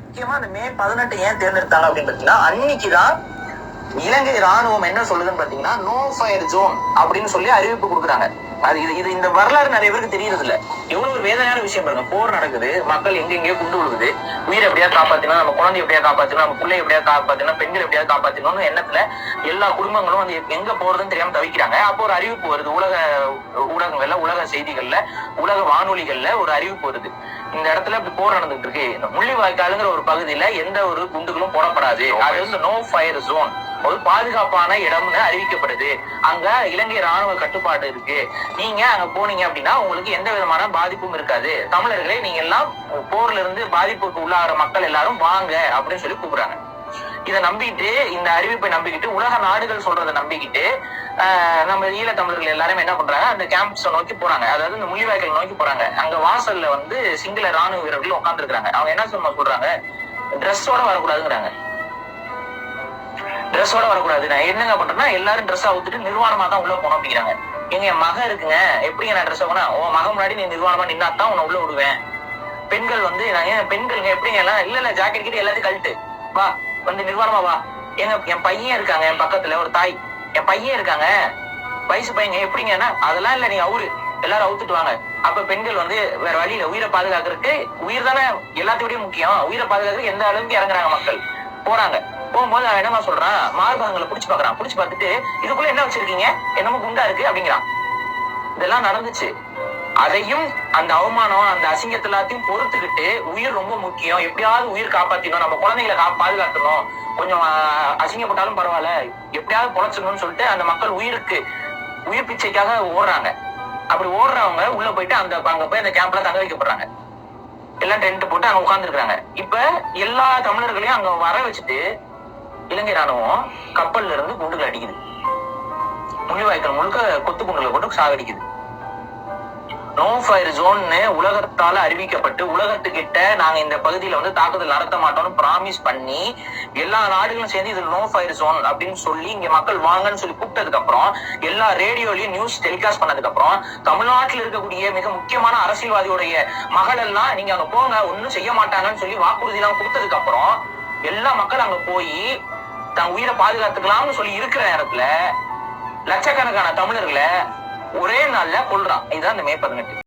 முக்கியமா அந்த மே பதினெட்டு ஏன் தேர்ந்தெடுத்தாங்க அப்படின்னு பாத்தீங்கன்னா அன்னைக்குதான் இலங்கை ராணுவம் என்ன சொல்லுதுன்னு பாத்தீங்கன்னா நோ ஃபயர் ஜோன் அப்படின்னு சொல்லி அறிவிப்பு கொடுக்குறாங்க. அது இது இது இந்த வரலாறு நிறைய பேருக்கு தெரியறது இல்ல எவ்வளவு ஒரு வேதனையான விஷயம் பாருங்க. போர் நடக்குது மக்கள் எங்க எங்கேயோ குண்டு விழுகுது. உயிரை எப்படியா காப்பாத்தணும் நம்ம குழந்தை எப்படியா காப்பாத்தணும் நம்ம பிள்ளை எப்படியா காப்பாத்தணும் பெண்கள் எப்படியா காப்பாத்தணும்னு எண்ணத்துல எல்லா குடும்பங்களும் வந்து எங்க போறதுன்னு தெரியாம தவிக்கிறாங்க. அப்போ ஒரு அறிவிப்பு வருது. உலக ஊடகங்கள்ல உலக செய்திகள்ல உலக வானொலிகள்ல ஒரு அறிவிப்பு வருது. இந்த இடத்துல இப்படி போர் நடந்துட்டு இருக்கு. இந்த முள்ளிவாய்க்காலுங்கிற ஒரு பகுதியில எந்த ஒரு குண்டுகளும் போடப்படாது. அது வந்து நோ ஃபயர் ஜோன் ஒரு பாதுகாப்பான இடம்னு அறிவிக்கப்படுது. அங்க இலங்கை ராணுவ கட்டுப்பாடு இருக்கு. நீங்க அங்க போனீங்க அப்படின்னா உங்களுக்கு எந்த விதமான பாதிப்பும் இருக்காது. தமிழர்களே நீங்க எல்லாம் போர்ல இருந்து பாதிப்புக்கு உள்ளாகிற மக்கள் எல்லாரும் வாங்க அப்படின்னு சொல்லி கூப்பிடுறாங்க. இதை நம்பிக்கிட்டு இந்த அறிவிப்பை நம்பிக்கிட்டு உலக நாடுகள் சொல்றதை நம்பிக்கிட்டு ஆஹ், நம்ம ஈழ தமிழர்கள் எல்லாருமே என்ன பண்றாங்க அந்த கேம்ப்ஸை நோக்கி போறாங்க. அதாவது இந்த முள்ளிவாய்க்கல் நோக்கி போறாங்க. அங்க வாசல்ல வந்து சிங்கள ராணுவ வீரர்கள் உட்காந்துருக்காங்க அவங்க என்ன சொல்ல சொல்றாங்க? ட்ரெஸ்ஸோட வரக்கூடாதுங்கிறாங்க. ட்ரெஸ்ஸோட வரக்கூடாது. நான் என்னங்க பண்றேன்னா எல்லாரும் ட்ரெஸ் அவுத்துட்டு நிர்வாணமா தான் உள்ள போனோம் அப்படிங்கிறாங்க எங்க என் மகன் இருக்குங்க. எப்படி நான் ட்ரெஸ் போனா உன் மகன் முன்னாடி நீ நிர்வாணமா நின்னா தான் உன்னை உள்ள விடுவேன். பெண்கள் வந்து நான் ஏன் பெண்களுங்க எப்படிங்க எல்லாம் இல்ல இல்ல ஜாக்கெட் கிட்ட எல்லாத்தையும் கழட்டு. வா வந்து நிர்வாணமா வா. எங்க என் பையன் இருக்காங்க என் பக்கத்துல ஒரு தாய். என் பையன் இருக்காங்க. வயசு பையங்க எப்படிங்கன்னா அதெல்லாம் இல்ல நீங்க அவுரு. எல்லாரும் அவுத்துட்டு வாங்க. அப்ப பெண்கள் வந்து வேற வழியில உயிரை பாதுகாக்கிறதுக்கு உயிர் தானே எல்லாத்தையும் முக்கியம். உயிரை பாதுகாக்கிறதுக்கு எந்த அளவுக்கு இறங்குறாங்க மக்கள்? போறாங்க. போகும்போது அவன் என்னமா சொல்றான் மார்பகங்களை புடிச்சு பாக்குறான் புடிச்சு பார்த்துட்டு இதுக்குள்ள என்ன வச்சிருக்கீங்க? என்னமோ குண்டா இருக்கு அப்படிங்கிறான். இதெல்லாம் நடந்துச்சு. அதையும் அந்த அவமானம் அந்த அசிங்கத்தை எல்லாத்தையும் பொறுத்துக்கிட்டு உயிர் ரொம்ப முக்கியம். எப்படியாவது உயிர் காப்பாத்தினோம் நம்ம குழந்தைகளை கா பாதுகாக்கணும் கொஞ்சம் அசிங்கப்பட்டாலும் பரவாயில்ல. எப்படியாவது பொழைச்சணும்னு சொல்லிட்டு அந்த மக்கள் உயிருக்கு உயிர் பிச்சைக்காக ஓடுறாங்க. அப்படி ஓடுறவங்க உள்ள போயிட்டு அந்த அங்க போய் அந்த கேம்ப்ல தங்க வைக்கப்படுறாங்க. எல்லாம் டென்ட் போட்டு அங்க உட்கார்ந்துருக்காங்க இப்ப எல்லா தமிழர்களையும் அங்க வர வச்சுட்டு இலங்கை ராணுவம் கப்பல்ல இருந்து குண்டுகள் அடிக்குது. முள்ளிவாய்க்கால் முழுக்க கொத்து குண்டுகளை போட்டு சாகடிக்குது. நோ ஃபயர் ஜோன்னு உலகத்தால அறிவிக்கப்பட்டு உலகத்துக்கிட்ட நாங்க இந்த பகுதியில வந்து தாக்குதல் நடத்த மாட்டோம்னு பிராமிஸ் பண்ணி எல்லா நாடுகளும் சேர்ந்து இது நோ ஃபயர் ஜோன் அப்படின்னு சொல்லி இங்க மக்கள் வாங்கன்னு சொல்லி கூப்பிட்டதுக்கு அப்புறம் எல்லா ரேடியோலயும் நியூஸ் டெலிகாஸ்ட் பண்ணதுக்கு அப்புறம் தமிழ்நாட்டில் இருக்கக்கூடிய மிக முக்கியமான அரசியல்வாதியுடைய மகள் எல்லாம் நீங்க அங்க போங்க ஒண்ணும் செய்ய மாட்டாங்கன்னு சொல்லி வாக்குறுதி எல்லாம் கொடுத்ததுக்கு அப்புறம் எல்லா மக்கள் அங்க போய் தன் உயிரை பாதுகாத்துக்கலாம்னு சொல்லி இருக்கிற நேரத்துல லட்சக்கணக்கான தமிழர்களை ஒரே நாள்ல கொல்றான். இதுதான் இந்த மே பதினெட்டு.